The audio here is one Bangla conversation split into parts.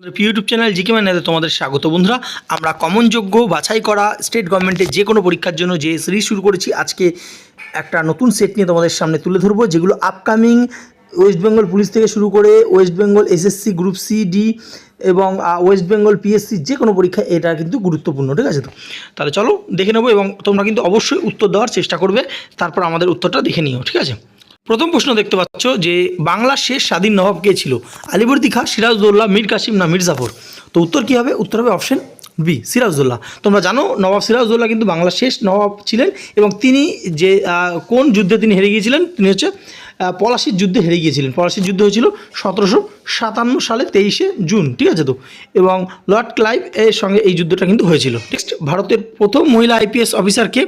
ইউটিউব চ্যানেল জিকে ম্যানেতে তোমাদের স্বাগত বন্ধুরা। আমরা কমন যোগ্য বাছাই করা স্টেট গভর্নমেন্টের যে কোনো পরীক্ষার জন্য যে সিরিজ শুরু করেছি, আজকে একটা নতুন সেট নিয়ে তোমাদের সামনে তুলে ধরবো, যেগুলো আপকামিং ওয়েস্ট বেঙ্গল পুলিশ থেকে শুরু করে West Bengal SSC group C D এবং ওয়েস্ট বেঙ্গল পিএসসি যে কোনো পরীক্ষা, এটা কিন্তু গুরুত্বপূর্ণ, ঠিক আছে তো? তাহলে চলো দেখে নেব এবং তোমরা কিন্তু অবশ্যই উত্তর দেওয়ার চেষ্টা করবে, তারপর আমাদের উত্তরটা দেখে নিও, ঠিক আছে? প্রথম প্রশ্ন দেখতে পাচ্ছ যে বাংলার শেষ স্বাধীন নবাব কে ছিল? আলিবর্দি খা সিরাজদৌল্লাহ মীর কাসিম না মির্জাফর? তো উত্তর কী হবে? উত্তর হবে অপশন বি সিরাজদৌল্লা তোমরা জানো নবাব সিরাজদৌল্লাহ কিন্তু বাংলার শেষ নবাব ছিলেন এবং তিনি যে কোন যুদ্ধে তিনি হেরে গিয়েছিলেন তিনি হচ্ছে পলাশির যুদ্ধে হেরে গিয়েছিলেন। পলাশির যুদ্ধ হয়েছিল সতেরোশো সাতান্ন সালে তেইশে জুন, ঠিক আছে তো? এবং লর্ড ক্লাইভ এর সঙ্গে এই যুদ্ধটা কিন্তু হয়েছিল। নেক্সট ভারতের প্রথম মহিলা আইপিএস অফিসারকে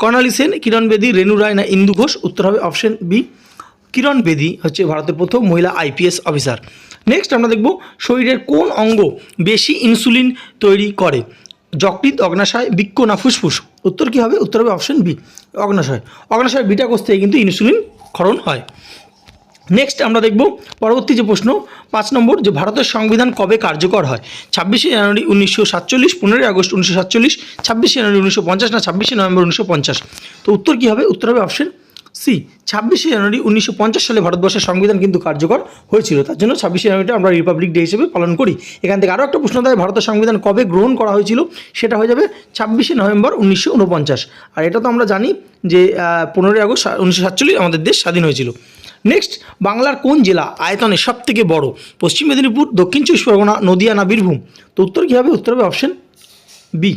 কর্নালি সেন, কিরণ বেদী, রেণু রায় না ইন্দু ঘোষ? উত্তর হবে অপশন বি কিরণ বেদী হচ্ছে ভারতের প্রথম মহিলা আইপিএস অফিসার নেক্সট আমরা দেখব শরীরের কোন অঙ্গ বেশি ইনসুলিন তৈরি করে? যকৃৎ অগ্নাশয় বৃক্ক না ফুসফুস? উত্তর কী হবে? উত্তর হবে অপশন বি অগ্নাশয়। অগ্নাশয় বিটা কোষ থেকে কিন্তু ইনসুলিন ক্ষরণ হয়। নেক্সট আমরা দেখব পরবর্তী যে প্রশ্ন, পাঁচ নম্বর, যে ভারতের সংবিধান কবে কার্যকর হয়? ছাব্বিশে জানুয়ারি উনিশশো সাতচল্লিশ, পনেরোই আগস্ট উনিশশো সাতচল্লিশ, ছাব্বিশে জানুয়ারি উনিশশো পঞ্চাশ না ছাব্বিশে নভেম্বর উনিশশো পঞ্চাশ? তো উত্তর কী হবে? উত্তর হবে অপশন সি, ছাব্বিশে জানুয়ারি উনিশশো পঞ্চাশ সালে ভারতবর্ষের সংবিধান কিন্তু কার্যকর হয়েছিল। তার জন্য ছাব্বিশে জানুয়ারিটা আমরা রিপাবলিক ডে হিসেবে পালন করি। এখান থেকে আরও একটা প্রশ্ন দেয় ভারতের সংবিধান কবে গ্রহণ করা হয়েছিল? সেটা হয়ে যাবে ছাব্বিশে নভেম্বর উনিশশো উনপঞ্চাশ। আর এটা তো আমরা জানি যে পনেরোই আগস্ট উনিশশো সাতচল্লিশ আমাদের দেশ স্বাধীন হয়েছিল। নেক্সট বাংলার কোন জেলা আয়তনে সব থেকে বড়? পশ্চিম মেদিনীপুর, দক্ষিণ চব্বিশ পরগনা, নদিয়া না বীরভূম? তো উত্তর কী হবে? উত্তর হবে অপশন বি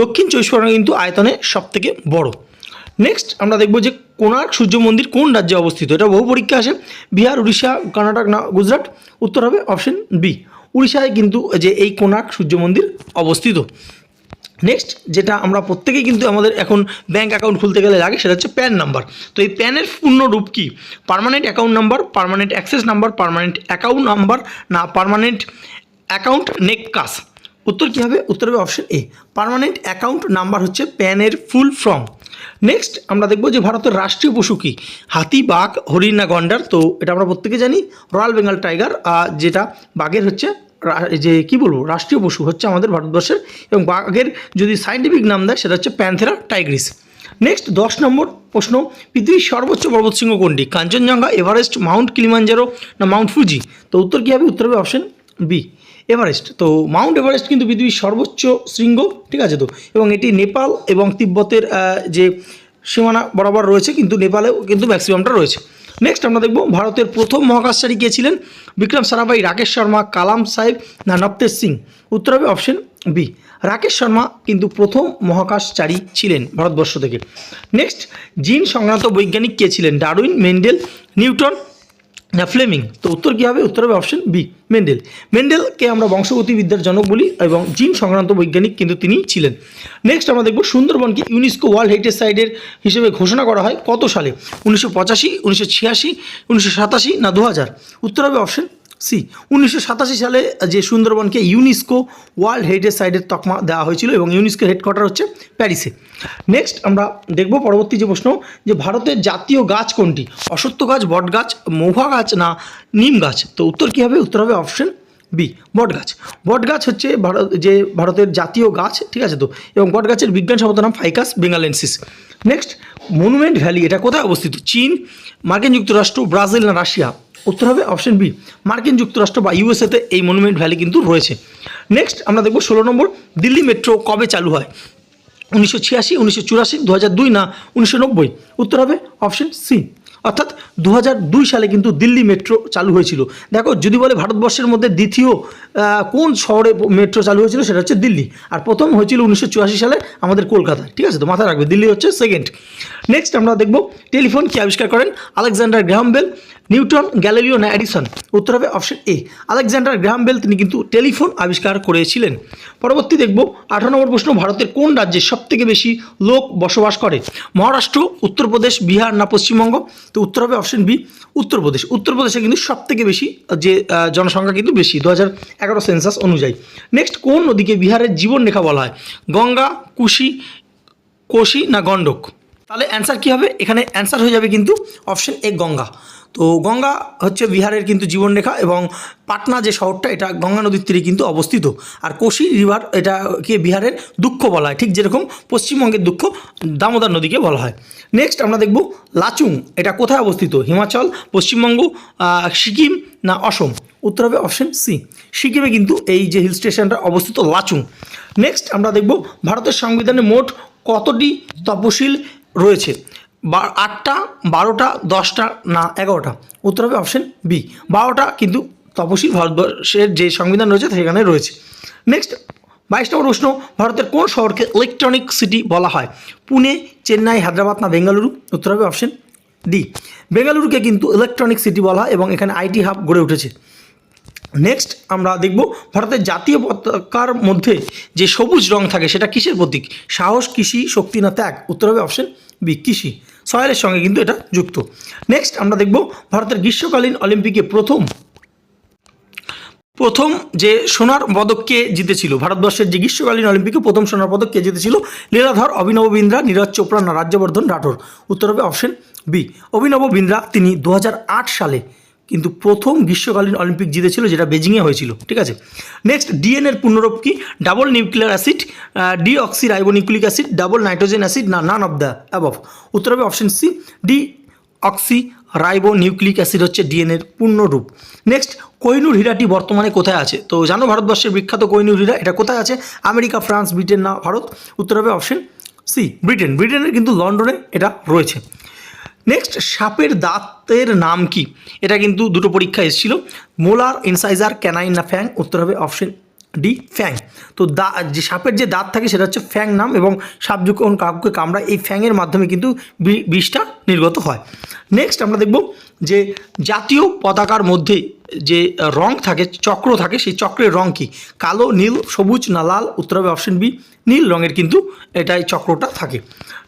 দক্ষিণ চব্বিশ পরগনা কিন্তু আয়তনে সব থেকে বড়। নেক্সট আমরা দেখব যে কোণার্ক সূর্য মন্দির কোন রাজ্যে অবস্থিত? এটা বহু পরীক্ষা আসে। বিহার, উড়িষ্যা, কর্ণাটক, না, গুজরাট। উত্তর হবে অপশন বি উড়িষ্যায় কিন্তু যে এই কোণার্ক সূর্য মন্দির অবস্থিত। নেক্সট যেটা আমরা প্রত্যেকেই কিন্তু আমাদের এখন ব্যাঙ্ক অ্যাকাউন্ট খুলতে গেলে লাগে, সেটা হচ্ছে প্যান নাম্বার তো এই প্যানের পূর্ণ রূপ কি? Permanent account number permanent access number permanent account number না পার্মানেন্ট অ্যাকাউন্ট নেক কাস উত্তর কী হবে? উত্তর হবে option A permanent account number হচ্ছে প্যানের ফুল ফর্ম নেক্সট আমরা দেখব যে ভারতের রাষ্ট্রীয় পশু কি? হাতি, বাঘ, হরিণ গন্ডার? তো এটা আমরা প্রত্যেকে জানি, রয়্যাল বেঙ্গল টাইগার যেটা বাঘের হচ্ছে যে কি বলব, রাষ্ট্রীয় পশু হচ্ছে আমাদের ভারতবর্ষের, এবং বাঘের যদি সাইন্টিফিক নাম দেয়, সেটা হচ্ছে প্যান্থেরা টাইগ্রিস। নেক্সট দশ নম্বর প্রশ্ন, পৃথিবীর সর্বোচ্চ পর্বতশৃঙ্গ কোনটি? কাঞ্চনজঙ্ঘা, এভারেস্ট, মাউন্ট কিলিমাঞ্জারো না মাউন্ট ফুজি? তো উত্তর কী হবে? উত্তর হবে অপশন বি। এভারেস্ট। তো মাউন্ট এভারেস্ট কিন্তু পৃথিবীর সর্বোচ্চ শৃঙ্গ, ঠিক আছে তো? এবং এটি নেপাল এবং তিব্বতের যে সীমানা বরাবর রয়েছে, কিন্তু নেপালেও কিন্তু ম্যাক্সিমামটা রয়েছে। নেক্সট আমরা দেখব ভারতের প্রথম মহাকাশচারী কে ছিলেন বিক্রম সারাভাই, রাকেশ শর্মা, কালাম সাহেব না নবতেজ সিং? উত্তর হবে অপশন বি রাকেশ শর্মা কিন্তু প্রথম মহাকাশচারী ছিলেন ভারতবর্ষ থেকে। নেক্সট জিন সংক্রান্ত বৈজ্ঞানিক কে ছিলেন? ডারউইন, মেন্ডেল, নিউটন না ফ্লেমিং তো উত্তর কী হবে? উত্তর হবে অপশন বি মেন্ডেল মেন্ডেলকে আমরা বংশগতিবিদ্যার জনক বলি এবং জিন সংক্রান্ত বৈজ্ঞানিক কিন্তু তিনি ছিলেন। নেক্সট আমরা দেখব সুন্দরবনকে ইউনেস্কো ওয়ার্ল্ড হেরিটেজ সাইডের হিসেবে ঘোষণা করা হয় কত সালে? উনিশশো পঁচাশি, উনিশশো ছিয়াশি, উনিশশো সাতাশি না দু হাজার? উত্তর হবে অপশন সি, উনিশশো সাতাশি সালে যে সুন্দরবনকে ইউনেস্কো ওয়ার্ল্ড হেরিটেজ সাইটের তকমা দেওয়া হয়েছিল এবং ইউনেস্কোর হেডকোয়ার্টার হচ্ছে প্যারিসে। নেক্সট আমরা দেখব পরবর্তী যে প্রশ্ন, যে ভারতের জাতীয় গাছ কোনটি? অশ্বত্থ গাছ, বট গাছ মহুয়া গাছ না নিম গাছ? তো উত্তর কী হবে? উত্তর হবে অপশন বি বট গাছ। বট গাছ হচ্ছে ভারত, যে ভারতের জাতীয় গাছ, ঠিক আছে তো? এবং বট গাছের বিজ্ঞানসম্মত নাম Ficus benghalensis. Next monument valley এটা কোথায় অবস্থিত? চীন, মার্কিন যুক্তরাষ্ট্র, ব্রাজিল না রাশিয়া? উত্তর হবে অপশন বি, মার্কিন যুক্তরাষ্ট্র বা ইউএসএতে এই মনুমেন্ট ভ্যালি কিন্তু রয়েছে। নেক্সট আমরা দেখব ষোলো নম্বর, দিল্লি মেট্রো কবে চালু হয়? উনিশশো ছিয়াশি, উনিশশো চুরাশি দু হাজার দুই না উনিশশো নব্বই? উত্তর হবে অপশন সি। অর্থাৎ দু সালে কিন্তু দিল্লি মেট্রো চালু হয়েছিল। দেখো, যদি বলে ভারতবর্ষের মধ্যে দ্বিতীয় কোন শহরে মেট্রো চালু হয়েছিল সেটা হচ্ছে দিল্লি। আর প্রথম হয়েছিল উনিশশো চুরাশি সালে আমাদের কলকাতায়, ঠিক আছে? তো মাথায় রাখবে, দিল্লি হচ্ছে সেকেন্ড নেক্সট আমরা দেখব, টেলিফোন কি আবিষ্কার করেন? Alexander Graham Bell, Newton Galileo না অ্যাডিসন উত্তর হবে option A Alexander Graham Bell তিনি কিন্তু টেলিফোন আবিষ্কার করেছিলেন। পরবর্তী দেখব, আঠারো নম্বর প্রশ্ন, ভারতের কোন রাজ্যে সবথেকে বেশি লোক বসবাস করে? মহারাষ্ট্র, উত্তরপ্রদেশ, বিহার না পশ্চিমবঙ্গ? তো উত্তর হবে অপশন বি উত্তরপ্রদেশ উত্তরপ্রদেশে কিন্তু সব থেকে বেশি যে জনসংখ্যা কিন্তু বেশি দু হাজার এগারো সেন্সাস অনুযায়ী। নেক্সট কোন নদীকে বিহারের জীবনরেখা বলা হয়? গঙ্গা, কুশি, কোশি না গণ্ডক? তাহলে অ্যান্সার কী হবে? এখানে অ্যান্সার হয়ে যাবে কিন্তু অপশন এ গঙ্গা। তো গঙ্গা হচ্ছে বিহারের কিন্তু জীবনরেখা এবং পাটনা যে শহরটা, এটা গঙ্গা নদীর তীরে কিন্তু অবস্থিত। আর কোশি রিভার এটাকে বিহারের দুঃখ বলা হয়। ঠিক যেরকম পশ্চিমবঙ্গের দুঃখ দামোদর নদীকে বলা হয়। নেক্সট আমরা দেখব লাচুং, এটা কোথায় অবস্থিত? হিমাচল, পশ্চিমবঙ্গ সিকিম না অসম? উত্তর হবে অপশন সি সিকিমে কিন্তু এই যে হিল স্টেশনটা অবস্থিত লাচুং। নেক্সট আমরা দেখব ভারতের সংবিধানে মোট কতটি তপশিল রয়েছে? আটটা, বারোটা, দশটা, না, এগারোটা। উত্তর হবে অপশন বি বারোটা কিন্তু তপশিল ভারতবর্ষের যে সংবিধান রয়েছে সেখানে রয়েছে। নেক্সট বাইশ নম্বর প্রশ্ন, ভারতের কোন শহরকে ইলেকট্রনিক সিটি বলা হয়? পুনে, চেন্নাই, হায়দ্রাবাদ না বেঙ্গালুরু? উত্তর হবে অপশন ডি বেঙ্গালুরুকে কিন্তু ইলেকট্রনিক সিটি বলা হয় এবং এখানে আইটি হাব গড়ে উঠেছে। নেক্সট আমরা দেখব ভারতের জাতীয় পতাকার মধ্যে যে সবুজ রং থাকে সেটা কিসের প্রতীক? সাহস, কৃষি, শক্তি না ত্যাগ? উত্তর হবে অপশন বি কৃষি। সয়েলের সঙ্গে কিন্তু এটা যুক্ত। নেক্সট আমরা দেখব ভারতের গ্রীষ্মকালীন অলিম্পিকে প্রথম প্রথম যে সোনার পদককে জিতেছিল? ভারতবর্ষের যে গ্রীষ্মকালীন অলিম্পিকে প্রথম সোনার পদক কে জিতেছিল? লীলাধর, অভিনব বিন্দ্রা, নীরজ চোপড়া না রাজ্যবর্ধন রাঠোর? উত্তর হবে অপশন বি অভিনব বিন্দ্রা, তিনি দু হাজার আট সালে কিন্তু প্রথম গ্রীষ্মকালীন অলিম্পিক জিতেছিল, যেটা বেজিংয়ে হয়েছিল, ঠিক আছে? নেক্সট ডিএনএর পূর্ণরূপ কি? Double nuclear acid deoxyribonucleic acid double nitrogen acid না নান অফ দ্য অ্যাবভ উত্তর হবে option C deoxyribonucleic acid হচ্ছে ডিএনএর পূর্ণরূপ। নেক্সট কোহিনুর হীরাটি বর্তমানে কোথায় আছে? তো জানো, ভারতবর্ষের বিখ্যাত কোহিনুর হীরা, এটা কোথায় আছে? আমেরিকা, ফ্রান্স, ব্রিটেন, না, ভারত। উত্তর হবে অপশন সি ব্রিটেন। ব্রিটেনের কিন্তু লন্ডনে এটা রয়েছে। নেক্সট সাপের দাঁতের নাম কি? এটা কিন্তু দুটো পরীক্ষা এসেছিল। মোলার ইনসাইজার ক্যানাইন না ফ্যাং উত্তর হবে অপশন ডি ফ্যাং। তো দা, যে সাপের যে দাঁত থাকে সেটা হচ্ছে ফ্যাং নাম এবং সাপ যখন কাউকে কামড়ায় এই ফ্যাংয়ের মাধ্যমে কিন্তু বিষটা নির্গত হয়। নেক্সট আমরা দেখব যে জাতীয় পতাকার মধ্যে যে রং থাকে, চক্র থাকে, সেই চক্রের রং কি? কালো, নীল, সবুজ না লাল? উত্তর হবে অপশন বি নীল রঙের কিন্তু এটাই চক্রটা থাকে।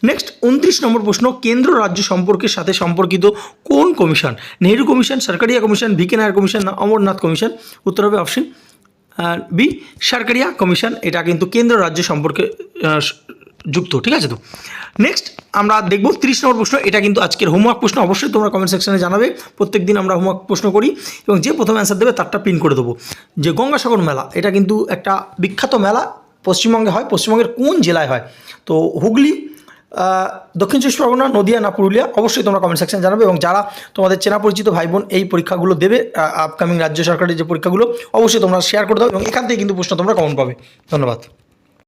নেক্সট উনত্রিশ নম্বর প্রশ্ন, কেন্দ্র রাজ্য সম্পর্কের সাথে সম্পর্কিত কোন commission? Nehru commission, Sarkaria commission V K Nair commission Amarnath commission? উত্তর হবে অপশন বি, সরকারিয়া কমিশন, এটা কিন্তু কেন্দ্র রাজ্য সম্পর্কে যুক্ত, ঠিক আছে তো? নেক্সট আমরা দেখব তিরিশ নম্বর প্রশ্ন, এটা কিন্তু আজকের হোমওয়ার্ক প্রশ্ন, অবশ্যই তোমরা কমেন্ট সেকশনে জানাবে প্রত্যেক দিন আমরা হোমওয়ার্ক প্রশ্ন করি, এবং যে প্রথম অ্যান্সার দেবে তারটা প্রিন্ট করে দেবো। যে গঙ্গাসাগর মেলা, এটা কিন্তু একটা বিখ্যাত মেলা, পশ্চিমবঙ্গে হয়, পশ্চিমবঙ্গের কোন জেলায় হয়? তো হুগলি দক্ষিণ চব্বিশ পরগনা, নদিয়া, না পুরুলিয়া, অবশ্যই তোমরা কমেন্ট সেকশন জানাবে এবং যারা তোমাদের চেনা পরিচিত ভাই বোন এই পরীক্ষাগুলো দেবে আপকামিং রাজ্য সরকারের যে পরীক্ষাগুলো, অবশ্যই তোমরা শেয়ার করে দাও এবং এখান থেকে কিন্তু প্রশ্ন তোমরা কমন পাবে। ধন্যবাদ।